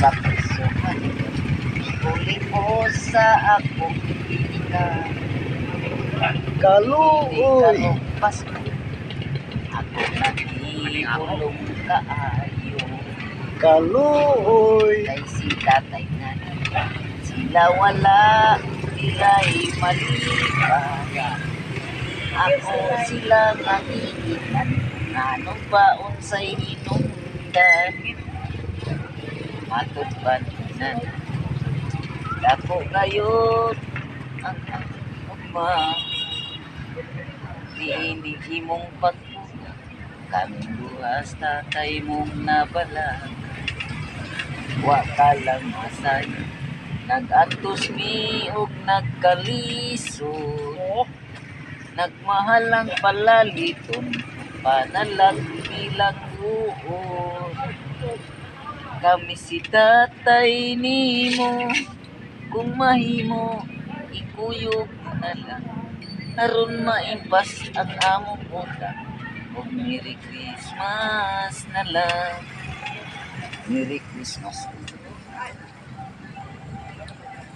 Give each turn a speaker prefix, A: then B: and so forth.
A: sa piso Huli ko sa akong ika
B: Kaluoy.
A: Pasko Ako nag-iulong kaayo
B: Kaluoy.
A: Kay si tatay na Sila wala Sila'y maliban Ako sila nangigitan Anong baon sa'y inundan Matod ba na. Dako kayo Ang ama. Diinig mong pagbuka Kaming buhas tatay mong nabalag Wa ka lang masay Nag-antos mi og nagkalisod Nagmahal ang palaliton. Panalag bilang uod Kami si tatay nimo Kung mahimo Ikuyog na lang. Aron maimpas ang among utang O Merry Christmas na lang. Merry Christmas